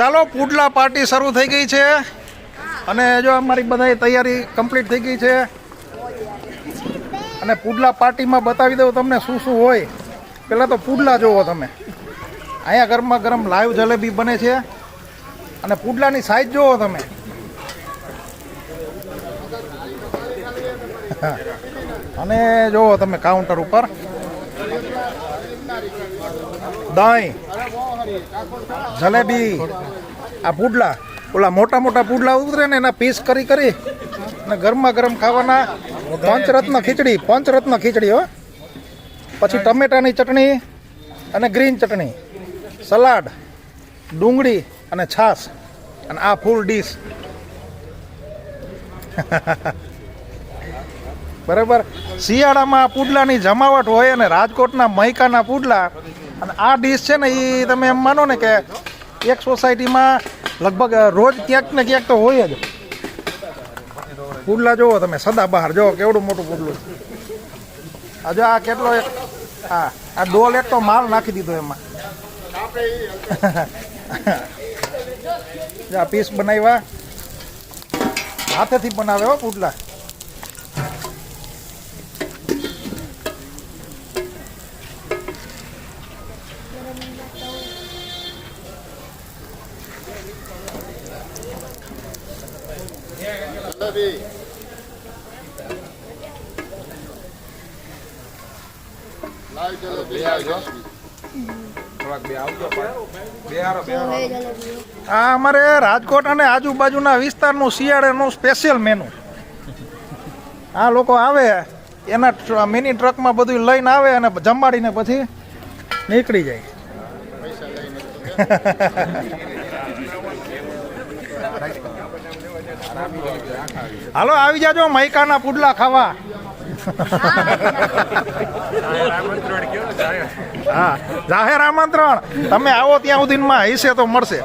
ચાલો, પુડલા પાર્ટી શરૂ થઈ ગઈ છે. અને જો અમારી બધાય તૈયારી કમ્પ્લીટ થઈ ગઈ છે. અને પુડલા પાર્ટીમાં બતાવી દઉં તમને શું શું હોય. પહેલાં તો પુડલા જુઓ તમે. અહીંયા ગરમા ગરમ લાઈવ જલેબી બને છે. અને પુડલાની સાઈઝ જુઓ તમે. અને જુઓ તમે કાઉન્ટર ઉપર. દહીં જલેબી. આ પુડલા. ઓલા મોટા મોટા પુડલા ઉતરે ને એના પીસ કરી કરી અને ગરમા ગરમ ખાવાના પંચરત્ન ખીચડી પંચરત્ન ખીચડી, હો. પછી ટમેટાની ચટણી અને ગ્રીન ચટણી. સલાડ, ડુંગળી અને છાશ. અને આ ફૂલ ડીશ. બરાબર? શિયાળામાં આ પુડલાની જમાવટ હોય અને રાજકોટના મૈકાના પુડલા, અને આ ડીશ છે ને એ તમે એમ માનો ને કે એક સોસાયટીમાં લગભગ રોજ ક્યાંક ને ક્યાંક તો હોય જ. પુડલા જુઓ તમે, સદા બહાર. જુઓ કેવડું મોટું પુડલું. છે આ આ કેટલો એક હા, આ ડોલ એક તો માલ નાખી દીધો એમાં. આ પીસ બનાવ્યા. હાથેથી બનાવે હો પુડલા. આ અમારે રાજકોટ અને આજુબાજુના વિસ્તારનું શિયાળાનું સ્પેશિયલ મેનુ આ લોકો આવે એના મિની ટ્રકમાં બધું લઈને આવે અને જમાડીને પછી નીકળી જાય. હાલો, આવી જાજો મૈકાના પુડલા ખાવા. હા, જાહેર આમંત્રણ. તમે આવો ત્યાં સુધીમાં, હશે તો મળશે.